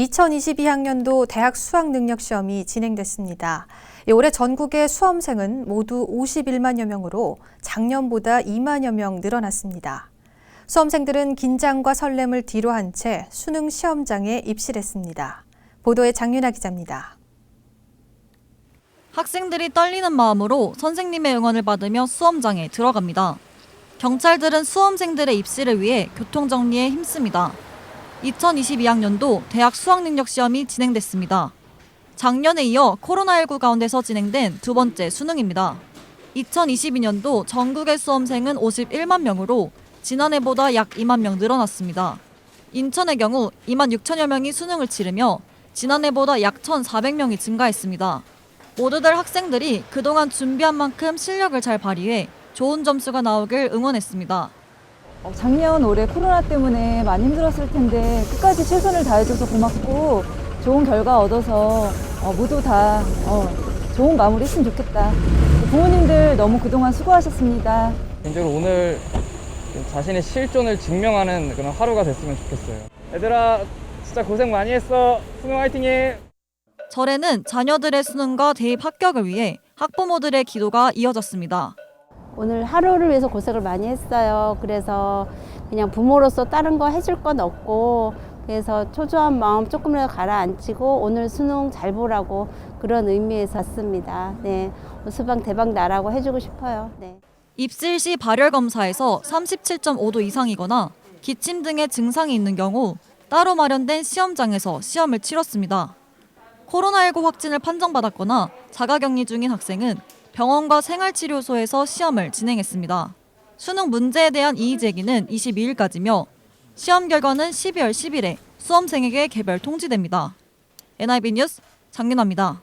2022학년도 대학 수학 능력 시험이 진행됐습니다. 예, 올해 전국의 수험생은 모두 51만여 명으로 작년보다 2만여 명 늘어났습니다. 수험생들은 긴장과 설렘을 뒤로한 채 수능 시험장에 입실했습니다. 보도에 장윤아 기자입니다. 학생들이 떨리는 마음으로 선생님의 응원을 받으며 수험장에 들어갑니다. 경찰들은 수험생들의 입시를 위해 교통 정리에 힘씁니다. 2022학년도 대학 수학능력 시험이 진행됐습니다. 작년에 이어 코로나19 가운데서 진행된 두 번째 수능입니다. 2022년도 전국의 수험생은 51만 명으로 지난해보다 약 2만 명 늘어났습니다. 인천의 경우 2만 6천여 명이 수능을 치르며 지난해보다 약 1,400명이 증가했습니다. 모두들 학생들이 그동안 준비한 만큼 실력을 잘 발휘해 좋은 점수가 나오길 응원했습니다. 어, 작년 올해 코로나 때문에 많이 힘들었을 텐데 끝까지 최선을 다해줘서 고맙고 좋은 결과 얻어서 어, 모두 다 어, 좋은 마무리 했으면 좋겠다. 부모님들 너무 그동안 수고하셨습니다. 개인적으로 오늘 좀 자신의 실존을 증명하는 그런 하루가 됐으면 좋겠어요. 얘들아, 진짜 고생 많이 했어. 수능 화이팅 해. 절에는 자녀들의 수능과 대입 합격을 위해 학부모들의 기도가 이어졌습니다. 오늘 하루를 위해서 고생을 많이 했어요. 그래서 그냥 부모로서 다른 거 해줄 건 없고 그래서 초조한 마음 조금이라도 가라앉히고 오늘 수능 잘 보라고 그런 의미에서 왔습니다. 네, 수방 대박 나라고 해주고 싶어요. 네. 입실 시 발열 검사에서 37.5도 이상이거나 기침 등의 증상이 있는 경우 따로 마련된 시험장에서 시험을 치렀습니다. 코로나19 확진을 판정받았거나 자가격리 중인 학생은 병원과 생활치료소에서 시험을 진행했습니다. 수능 문제에 대한 이의 제기는 22일까지며 시험 결과는 12월 10일에 수험생에게 개별 통지됩니다. NIB 뉴스 장윤아입니다.